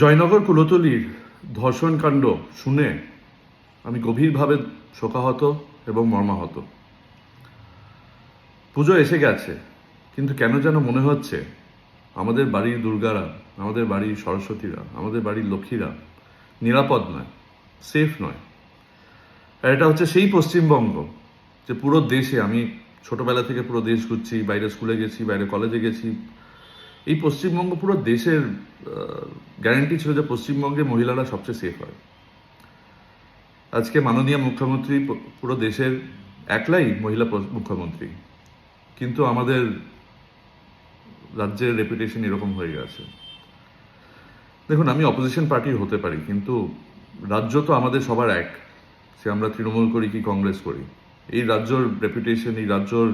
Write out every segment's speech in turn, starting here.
জয়নগর কুলতলির ধর্ষণকাণ্ড শুনে আমি গভীরভাবে শোকাহত এবং মর্মাহত। পুজো এসে গেছে, কিন্তু কেন যেন মনে হচ্ছে আমাদের বাড়ির দুর্গারা, আমাদের বাড়ির সরস্বতীরা, আমাদের বাড়ির লক্ষ্মীরা নিরাপদ নয় সেফ নয়। আর এটা হচ্ছে সেই পশ্চিমবঙ্গ যে পুরো দেশে, আমি ছোটবেলা থেকে পুরো দেশ ঘুরছি, বাইরে স্কুলে গেছি, বাইরে কলেজে গেছি এই পশ্চিমবঙ্গ পুরো দেশের গ্যারান্টি ছিল যে পশ্চিমবঙ্গে মহিলারা সবচেয়ে সেফ হয়। আজকে মাননীয় মুখ্যমন্ত্রী পুরো দেশের একলাই মহিলা মুখ্যমন্ত্রী। কিন্তু আমাদের রাজ্যের রেপুটেশন এরকম হয়ে গেছে। দেখুন, আমি অপোজিশন পার্টির হতে পারি, কিন্তু রাজ্য তো আমাদের সবার এক। সে আমরা তৃণমূল করি কি কংগ্রেস করি। এই রাজ্যর রেপুটেশন এই রাজ্যর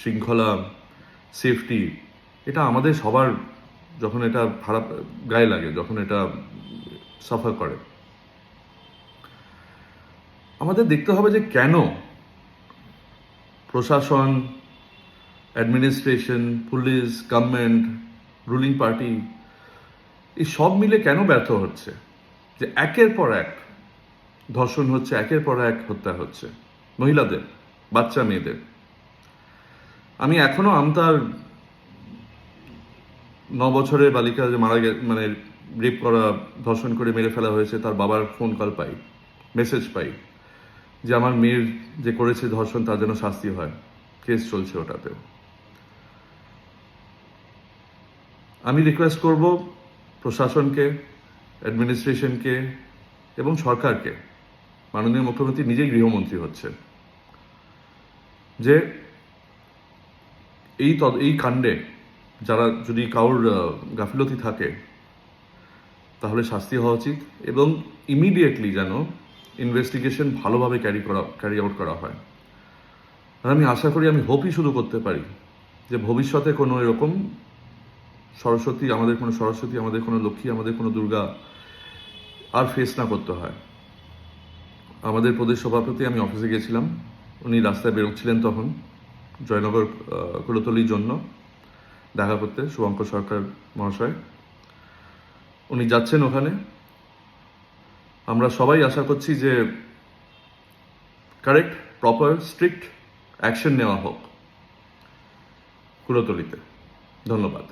শৃঙ্খলা সেফটি এটা আমাদের সবার যখন এটা খারাপ গায়ে লাগে, যখন এটা সাফার করে। আমাদের দেখতে হবে যে কেন প্রশাসন administration police government ruling party এই সব মিলে কেন ব্যর্থ হচ্ছে? যে একের পর এক ধর্ষণ হচ্ছে, একের পর এক হত্যা হচ্ছে। মহিলাদের, বাচ্চা মেয়েদের। আমি এখনও আমতার ন বছরের বালিকা যে মারা গে মানে রেপ করা, ধর্ষণ করে মেরে ফেলা হয়েছে, তার বাবার ফোন কল পাই মেসেজ পাই, যে আমার মেয়ের যে করেছে ধর্ষণ, তার যেন শাস্তি হয়। কেস চলছে ওটাতেও আমি রিকোয়েস্ট করব প্রশাসনকে অ্যাডমিনিস্ট্রেশনকে এবং সরকারকে, মাননীয় মুখ্যমন্ত্রী নিজেই গৃহমন্ত্রী হচ্ছে যে এই এই কাণ্ডে যারা যদি কারোর গাফিলতি থাকে, তাহলে শাস্তি হওয়া উচিত এবং ইমিডিয়েটলি যেন ইনভেস্টিগেশন ভালোভাবে ক্যারি করা ক্যারি আউট করা হয়। আর আমি আশা করি, আমি হোপই শুরু করতে পারি যে ভবিষ্যতে কোনো এরকম সরস্বতী, আমাদের কোনো সরস্বতী, আমাদের কোনো লক্ষ্মী, আমাদের কোনো দুর্গা আর ফেস না করতে হয়। আমাদের প্রদেশ সভাপতি, আমি অফিসে গেছিলাম উনি রাস্তায় বেরোচ্ছিলেন তখন, জয়নগর কুলতলির জন্য। দেখা করতে শুভঙ্কর সরকার মহাশয়। উনি যাচ্ছেন ওখানে। আমরা সবাই আশা করছি যে কারেক্ট প্রপার স্ট্রিক্ট অ্যাকশন নেওয়া হোক। কুলতলিতে ধন্যবাদ।